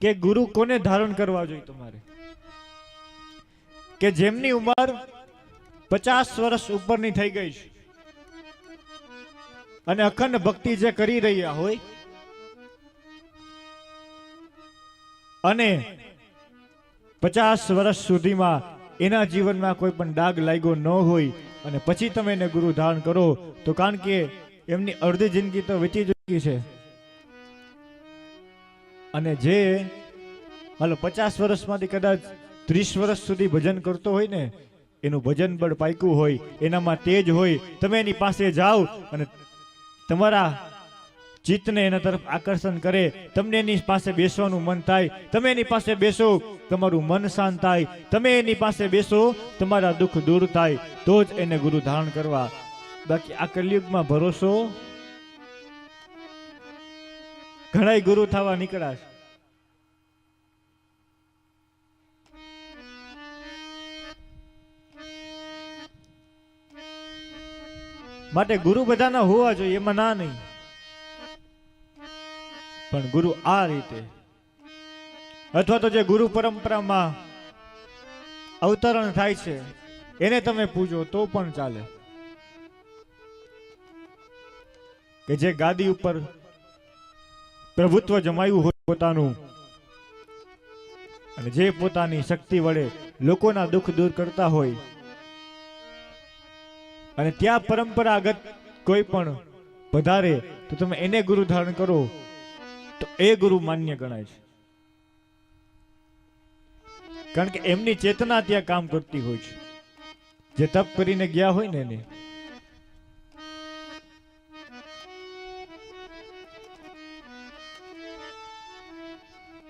કે ગુરુ કોને ધારણ કરવા જોઈએ તમારે? કે જેમની ઉંમર પચાસ વર્ષ ઉપરની થઈ ગઈ છે અને અખંડ ભક્તિ જે કરી રહ્યા હોય અને પચાસ વર્ષ સુધીમાં એના જીવનમાં કોઈ પણ ડાગ લાગ્યો ન હોય અને પછી તમે એને ગુરુ ધારણ કરો, તો કારણ કે એમની અડધી જિંદગી તો વીતી ચૂકી છે. અને જે, હાલો, પચાસ વર્ષમાંથી કદાચ ત્રીસ વર્ષ સુધી ભજન કરતો હોય ને, એનું ભજન બળ પાક્યું હોય, એનામાં તેજ હોય, તમે એની પાસે જાઓ અને તમારા ચિત્તને એના તરફ આકર્ષણ કરે, તમને એની પાસે બેસવાનું મન થાય, તમે એની પાસે બેસો, તમારું મન શાંત થાય, તમે એની પાસે બેસો, તમારા દુઃખ દૂર થાય, તો જ એને ગુરુ ધારણ કરવા. બાકી આ કલયુગમાં ભરોસો ઘણાય ગુરુ થવા નીકળાશ માટે ગુરુ બધાના હોવા જોઈએ, એમાં ના નહીં. પણ ગુરુ આ રીતે. અથવા તો જે ગુરુ પરંપરામાં અવતરણ થાય છે, એને તમે પૂજો, તો પણ ચાલે. કે જે ગાદી ઉપર પ્રભુત્વ જમાયું હોય પોતાનું. અને જે પોતાની શક્તિ વડે લોકોના દુઃખ દૂર કરતા હોય, અને ત્યાં પરંપરાગત કોઈ પણ વધારે તો તમે એને ગુરુ ધારણ કરો, તો એ ગુરુ માન્ય ગણાય છે. કારણ કે એમની ચેતના ત્યાં કામ કરતી હોય છે. જે તપ કરીને ગયા હોય ને એને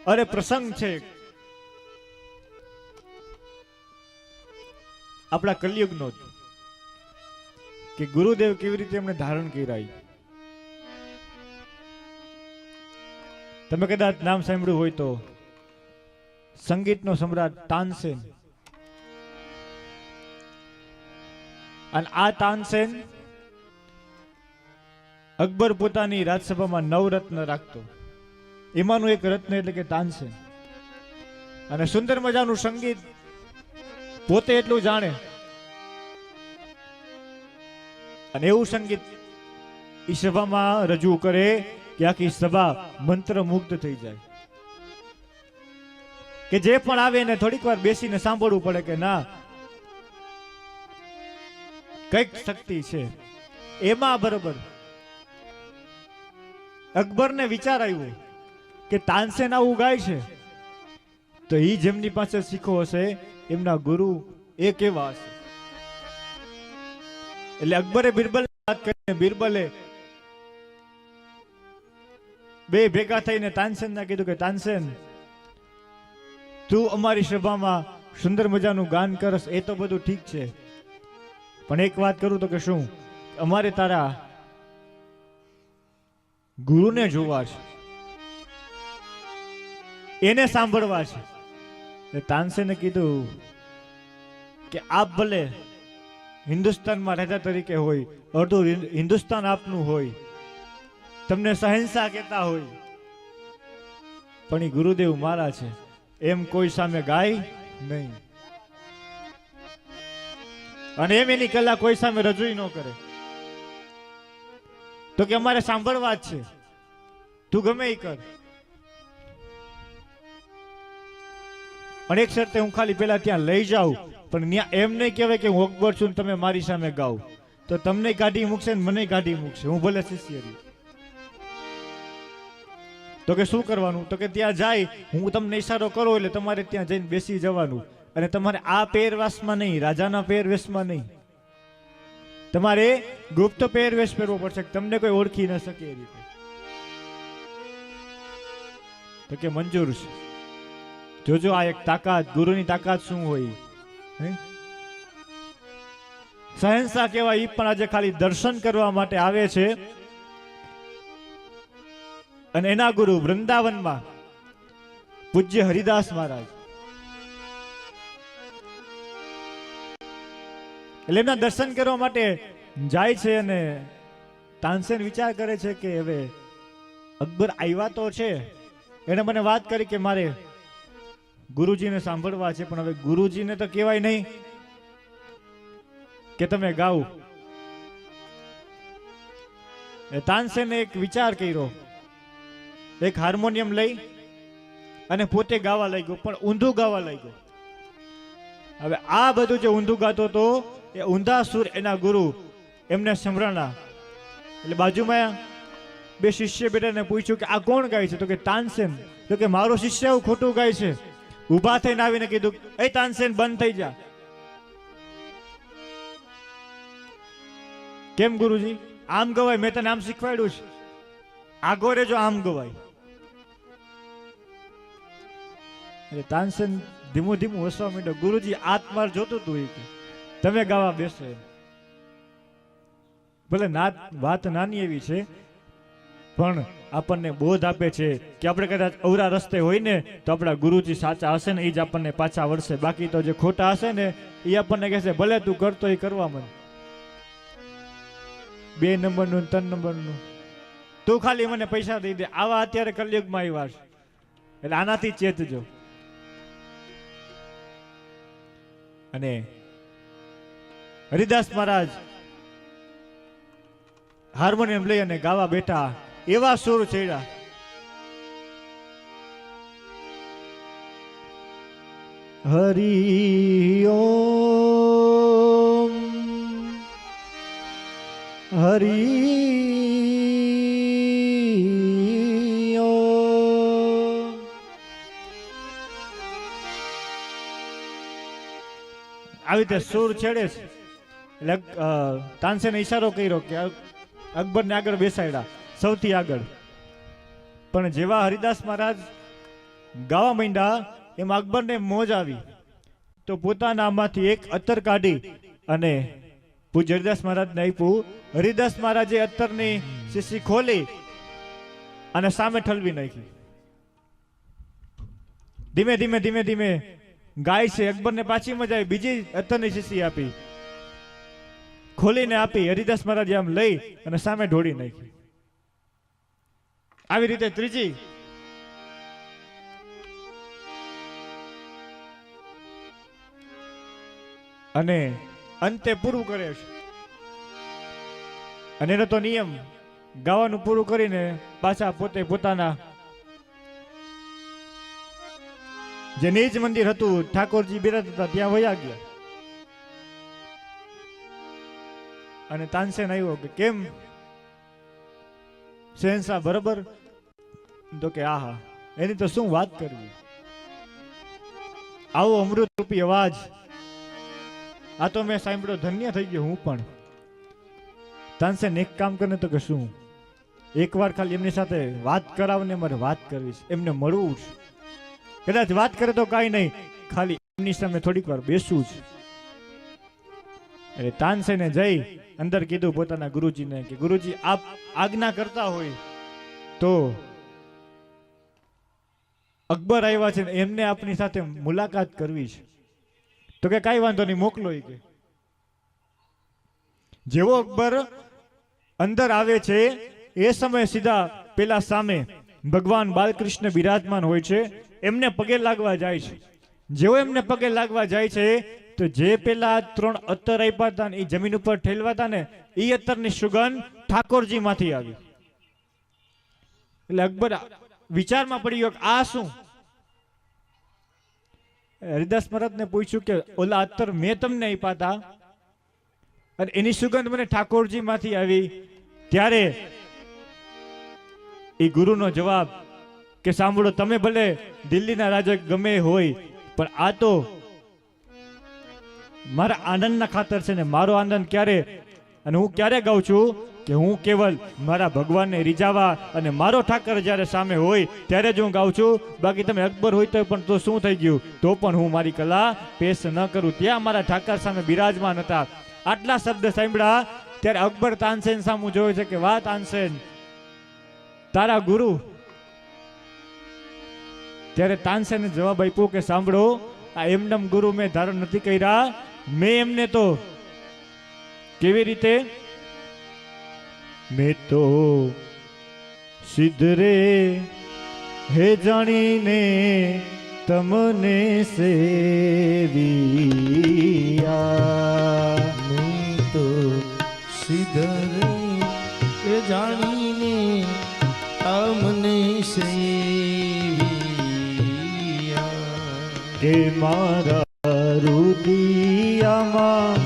અરે, પ્રસંગ છે આપણા કલયુગનો જ. કે ગુરુદેવ કેવી રીતે એમણે ધારણ કર્યા. તમે કદાચ નામ સાંભળ્યું હોય તો, સંગીતનો સમ્રાટ તાનસેન. અને આ તાનસેન અકબર પોતાની રાજસભામાં નવ રત્ન રાખતો. એમાંનું એક રત્ન એટલે કે તાનસેન અને સુંદર મજાનું સંગીત પોતે એટલું જાણે. અને એવું સંગીત ઈ સભામાં રજૂ કરે કે આખી સભા મંત્ર મુગ્ધ થઈ જાય. કે જે પણ આવે એને થોડીક વાર બેસીને સાંભળવું પડે કે ના, કંઈક શક્તિ છે. એમાં બરોબર. અકબરને વિચાર આવ્યો. કે તાનસેન આવું છે. તો એ જેમની પાસે શીખો હશે, એમના ગુરુ એ કેવા હશે? એટલે અકબરે બિરબલ વાત કરીને બિરબલે બે ભેગા થઈને તાનસેન ના કીધું કે, તાનસેન, તું અમારી સભામાં સુંદર મજાનું ગાન કરસ, એ તો બધું ઠીક છે. પણ એક વાત કરું તો કે શું? અમારે તારા ગુરુને જોવા છે. એને સાંભળવા છે. તાનસેને કીધું કે આપ ભલે હિન્દુસ્તાનમાં રાજા તરીકે હોય, અડધું હિન્દુસ્તાન આપનું હોય, તમને સહિંસા કહેતા હોય, પણ એ ગુરુદેવ મારા છે, એમ કોઈ સામે ગાય નહીં. અને એમ એની કલા કોઈ સામે રજૂ ન કરે. તો કે અમારે સાંભળવા જ છે. તું ગમે એ કર. પણ એક શરતે હું ખાલી પેલા ત્યાં લઈ જાઉં, પણ ત્યાં એમ નહીં કહેવાય કે હું અકબર છું તમે મારી સામે ગાઓ. તો તમને કાઢી મૂકશે ને મને કાઢી મૂકશે. હું ભલે શિષ્ય તો કે શું કરવાનું? તો કે ત્યાં જાય, હું તમને ઈશારો કરો એટલે તમારે ત્યાં જઈને બેસી જવાનું. અને તમારે આ પહેરવાસમાં નહીં, રાજાના પહેરવેશમાં નહીં. તમારે ગુપ્ત પહેરવેશ પહેરવો પડશે તમને કોઈ ઓળખી ન શકે એ રીતે. તો કે મંજૂર છે. જોજો આ એક તાકાત, ગુરુની તાકાત શું હોય? હે? સહેનશા એ પણ આજે ખાલી દર્શન કરવા માટે આવે છે. અને એના ગુરુ વૃંદાવનમાં પૂજ્ય હરિદાસ મહારાજ. એટલે એમના દર્શન કરવા માટે જાય છે અને તાનસેન વિચાર કરે છે કે હવે અકબર આવ્યા તો છે. એને મને વાત કરી કે મારે ગુરુજીને સાંભળવા છે, પણ હવે ગુરુજીને તો કહેવાય નહીં કે તમે ગાઓ. તાનસેને એક વિચાર કર્યો. એક હાર્મોનિયમ લઈ અને પોતે ગાવા લાગ્યો, પણ ઊંધું ગાવા લાગ્યો. હવે આ બધું જે ઊંધું ગાતો હતો એ ઊંધા સુર એના ગુરુ એમને સંભળાણા. એટલે બાજુમાં બે શિષ્ય બેટાને પૂછ્યું કે આ કોણ ગાય છે? તો કે તાનસેન. તો કે મારો શિષ્ય એવું ખોટું ગાય છે. ઊભા થઈને આવીને કીધું, એ તાનસેન, બંધ થઈ જા. કેમ ગુરુજી? આમ ગવાય? મેં તને આમ શીખવાડ્યું છે. આગો જો આમ ગવાય. એટલે તાનસેન ધીમું ધીમું હસવા માંડ્યો, ગુરુજી આત્માર જોતું તું કે, તમે ગાવા બેસો ભલે નાત વાત નાની એવી છે પણ આપણને બોધ આપે છે કે આપણે કદાચ અવરા રસ્તે હોય ને તો આપણા ગુરુજી સાચા હશે ને, એ જ આપણને પાછા વળશે. બાકી તો જે ખોટા હશે ને, એ આપણને કહેશે, ભલે તું કરતો એ કરવા મને. બે નંબરનું ત્રણ નંબરનું. તું ખાલી મને પૈસા દઈ દે. આવા અત્યારે કલયુગમાં આવ્યા છે. એટલે આનાથી ચેતજો. અને હરિદાસ મહારાજ હાર્મોનિયમ લઈ અને ગાવા બેઠા. એવા સુર ચડ્યા. હરિ ઓમ હરિ આવી રીતે સુર છેડે છે. એટલે તાનસેને ઈશારો કર્યો કે અકબર અકબરને આગળ બેસાડ્યા. સૌથી આગળ. પણ જેવા હરિદાસ મહારાજ ગાવા માંડ્યા, એમ અકબરને મોજ આવી. તો પોતાનામાંથી એક અત્તર કાઢી અને પૂજ્ય હરિદાસ મહારાજને આપ્યું. હરિદાસ મહારાજે અત્તરની શીશી ખોલી અને સામે ઠલવી નાખી. ધીમે ધીમે ધીમે ધીમે ગાય છે, અકબરને પાછી મજા આવી. બીજી અત્તરની શીશી આપી. ખોલીને આપી. હરિદાસ મહારાજે આમ લઈ અને સામે ઢોળી નાખી. આવી રીતે ત્રીજી. અને અંતે પૂરું કરે છે. અને એનો તો નિયમ, ગાવાનું પૂરું કરીને પાછા પોતે પોતાના જે નિજ મંદિર હતું, ઠાકોરજી બિરાજ હતા, ત્યાં વયા ગયા. અને તાનસેન આવ્યો કે, કેમ શહેનશાહ, બરાબર? તો કે, આહા, એની તો શું વાત કરવી? આવો અમૃત રૂપી અવાજ. આ તો મેં સાંભળ્યો, ધન્ય થઈ ગયો હું પણ. તાનસેન, એક કામ કરે તો કે શું એકવાર ખાલી એમની સાથે વાત કરાવને મારે વાત કરવી છે. એમને મળવું છે. કદાચ વાત કરે તો કાંઈ નહીં. ખાલી એમની સામે થોડીક વાર બેસવું છે. એટલે તાનસેને જઈ. અંદર કીધું પોતાના ગુરુજીને કે ગુરુજી, આપ આજ્ઞા કરતા હોય તો અકબર આવ્યા છે એમને આપની સાથે મુલાકાત કરવી છે. તો કે કાંઈ વાંધો નહીં, મોકલો કે. જેવો અકબર અંદર આવે છે, એ સમયે સીધા પેલા સામે ભગવાન બાલકૃષ્ણ બિરાજમાન હોય છે, એમને પગે લાગવા જાય છે. જેવો એમને પગે લાગવા જાય છે તો જે પેલા ત્રણ અત્તર આપ્યા હતા ને એ જમીન ઉપર ઠેલવા હતા ને એ અત્તરની સુગંધ ઠાકોરજી માંથી આવી. એટલે અકબર વિચારમાં પડી ગયો આ શું? હરિદાસ મહારાજને પૂછ્યું કે ઓલા અત્તર મેં તમને આપ્યા હતા અને એની સુગંધ મને ઠાકોરજી માંથી આવી. ત્યારે એ ગુરુનો જવાબ કે સાંભળો, તમે ભલે દિલ્હીના રાજા ગમે હોય, પણ આ તો મારા આનંદના ખાતર છે ને મારો આનંદ ક્યારે? અને હું ક્યારે ગાઉં છું કે હું કેવલ મારા ભગવાનને રીઝાવા અને મારો ઠાકર જ્યારે સામે હોય ત્યારે જ હું ગાઉં છું. બાકી તમે અકબર હોય તો પણ તો શું થઈ ગયું? તો પણ હું મારી કલા પેશ ન કરું. ત્યાં મારા ઠાકર સામે બિરાજમાન હતા. આટલા શબ્દ સાંભળ્યા ત્યારે અકબર તાનસેન સામું જોયું છે કે, વાહ તાનસેન, તારા ગુરુ. ત્યારે તાનસેને જવાબ આપ્યો કે, સાંભળો, આ એમનેમ ગુરુ મેં ધારણ નથી કર્યા. મેં એમને તો કેવી રીતે? મેં તો સિદ્ધ હે જાણીને તમને સેવિયા. મેં તો સિદ્ધરે એ જાણીને તમને સેવિયા. કે મારા રુદિયામાં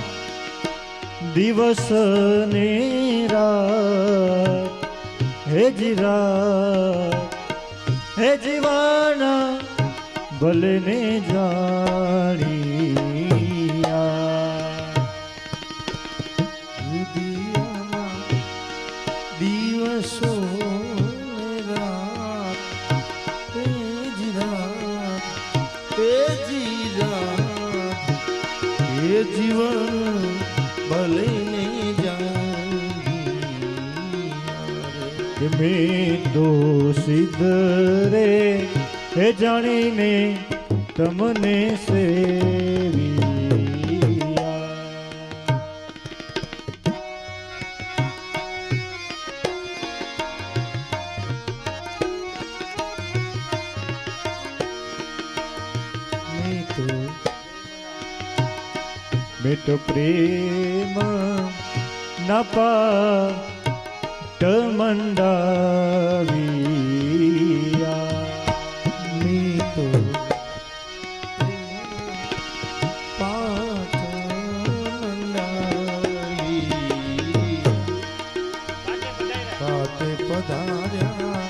દિવસ ને રાત. હે જીરા હે જીવાના ભલે ને જાણી દિવસો એ જીવન ભલે મેં તો સિદ્ધ રે હે જાણીને તમને સેવિયા તો પ્રેમ નપા ટમંડાવિયા મેં તો પાઠ મંડાવી પાતે પધાર્યા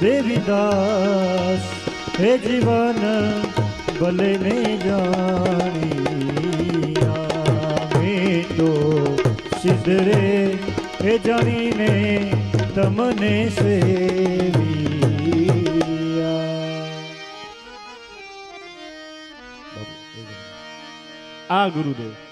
દેવીદાસ હે જીવન ભલે ને જાણી તો સિદ્ધરે એ જાણીને તમને સે આ ગુરુદેવ.